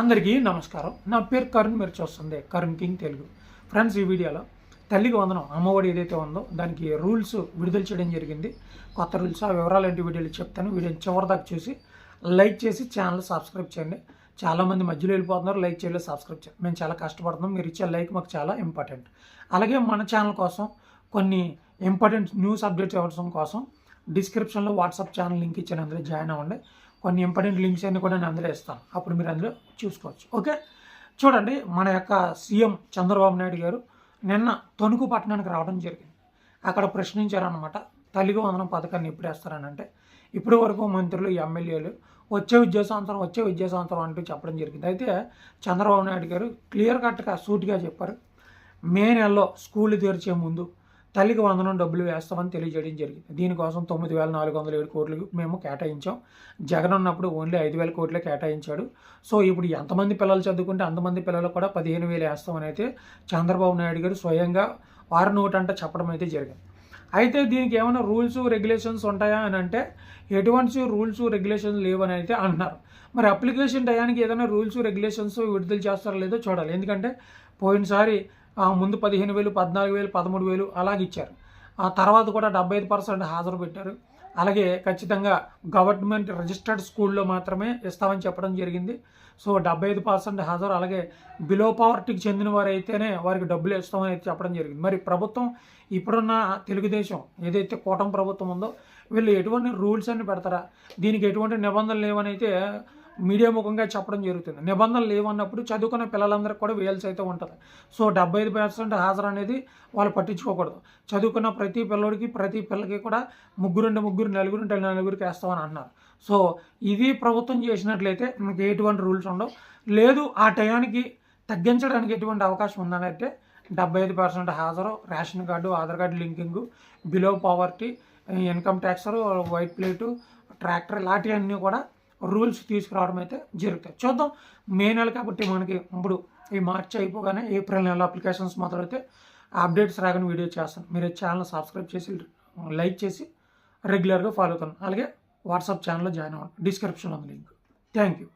అందరికీ నమస్కారం. నా పేరు కరుణ్ మీరు చూస్తుంది కరుణ్ కింగ్ తెలుగు. ఫ్రెండ్స్ ఈ వీడియోలో తల్లికి వందనం అమ్మఒడి ఏదైతే ఉందో దానికి రూల్స్ విడుదల చేయడం జరిగింది. కొత్త రూల్స్ ఆ వివరాలు ఏంటి వీడియోలు చెప్తాను. వీడియోని చివరిదాకా చూసి లైక్ చేసి ఛానల్ సబ్స్క్రైబ్ చేయండి. చాలామంది మధ్యలో వెళ్ళిపోతున్నారు లైక్ చేయలేదు సబ్స్క్రైబ్ చేయండి మేము చాలా కష్టపడుతున్నాం మీరు ఇచ్చే లైక్ మాకు చాలా ఇంపార్టెంట్. అలాగే మన ఛానల్ కోసం కొన్ని ఇంపార్టెంట్ న్యూస్ అప్డేట్స్ ఇవ్వడం కోసం డిస్క్రిప్షన్లో వాట్సాప్ ఛానల్ లింక్ ఇచ్చాను అందరూ జాయిన్ అవ్వండి. కొన్ని ఇంపార్టెంట్ లింక్స్ అన్ని కూడా నేను అందులో ఇస్తాను అప్పుడు మీరు అందులో చూసుకోవచ్చు. ఓకే చూడండి మన యొక్క సీఎం చంద్రబాబు నాయుడు గారు నిన్న తణుకు పట్టణానికి రావడం జరిగింది. అక్కడ ప్రశ్నించారనమాట తల్లికి వందనం పథకాన్ని ఎప్పుడు వేస్తారని అంటే ఇప్పటి వరకు మంత్రులు ఎమ్మెల్యేలు వచ్చే విద్యా సంవత్సరం వచ్చే విద్యా సంవత్సరం అంటూ చెప్పడం జరిగింది. అయితే చంద్రబాబు నాయుడు గారు క్లియర్ కట్గా సూటిగా చెప్పారు. మే నెలలో స్కూల్ తెరిచే ముందు తల్లికి వందనం డబ్బులు వేస్తామని తెలియజేయడం జరిగింది. దీనికోసం తొమ్మిది వేల నాలుగు వందల ఏడు కోట్లు మేము కేటాయించాం. జగన్ ఉన్నప్పుడు ఓన్లీ ఐదు వేల కోట్లే కేటాయించాడు. సో ఇప్పుడు ఎంతమంది పిల్లలు చదువుకుంటే అంతమంది పిల్లలు కూడా పదిహేను వేలు వేస్తామని అయితే చంద్రబాబు నాయుడు గారు స్వయంగా వారి నోటంట చెప్పడం అయితే జరిగింది. అయితే దీనికి ఏమైనా రూల్స్ రెగ్యులేషన్స్ ఉంటాయా అని అంటే ఎటువంటి రూల్స్ రెగ్యులేషన్స్ లేవని అయితే అంటున్నారు. మరి అప్లికేషన్ టయానికి ఏదైనా రూల్స్ రెగ్యులేషన్స్ విడుదల చేస్తారో లేదో చూడాలి. ఎందుకంటే పోయినసారి ముందు పదిహేను వేలు పద్నాలుగు వేలు పదమూడు వేలు అలాగే ఇచ్చారు. ఆ తర్వాత కూడా డెబ్బై ఐదు పర్సెంట్ హాజరు పెట్టారు. అలాగే ఖచ్చితంగా గవర్నమెంట్ రిజిస్టర్డ్ స్కూల్లో మాత్రమే ఇస్తామని చెప్పడం జరిగింది. సో డెబ్బై ఐదు పర్సెంట్ హాజరు అలాగే బిలో పవర్టీకి చెందిన వారు అయితేనే వారికి డబ్బులు ఇస్తామని అయితే చెప్పడం జరిగింది. మరి ప్రభుత్వం ఇప్పుడున్న తెలుగుదేశం ఏదైతే కూటమి ప్రభుత్వం ఉందో వీళ్ళు ఎటువంటి రూల్స్ అని పెడతారా? దీనికి ఎటువంటి నిబంధనలు లేవనైతే మీడియా ముఖంగా చెప్పడం జరుగుతుంది. నిబంధనలు లేవన్నప్పుడు చదువుకున్న పిల్లలందరికీ కూడా వేయాల్సి అయితే ఉంటుంది. సో డెబ్బై ఐదు పర్సెంట్ హాజరు అనేది వాళ్ళు పట్టించుకోకూడదు. చదువుకున్న ప్రతి పిల్లడికి ప్రతి పిల్లకి కూడా ముగ్గురుంటే ముగ్గురు నలుగురుంటే నలుగురికి వేస్తామని అన్నారు. సో ఇది ప్రభుత్వం చేసినట్లయితే మనకి ఎటువంటి రూల్స్ ఉండవు. లేదు ఆ టయానికి తగ్గించడానికి ఎటువంటి అవకాశం ఉందని అంటే డెబ్బై ఐదు పర్సెంట్ హాజరు. Ration card Aadhaar card linking below poverty income tax white plate tractor ఇలాంటివన్నీ కూడా రూల్స్ తీసుకురావడం అయితే జరుగుతాయి. చూద్దాం. మే నెల కాబట్టి మనకి ఇప్పుడు ఈ మార్చి అయిపోగానే ఏప్రిల్ నెల అప్లికేషన్స్ మొదలైతే అప్డేట్స్ రాగానే వీడియో చేస్తాను. మీరు ఛానల్ సబ్స్క్రైబ్ చేసి లైక్ చేసి రెగ్యులర్గా ఫాలో అవుతాను. అలాగే వాట్సాప్ ఛానల్లో జాయిన్ అవ్వండి. డిస్క్రిప్షన్లో ఉంది లింక్. Thank you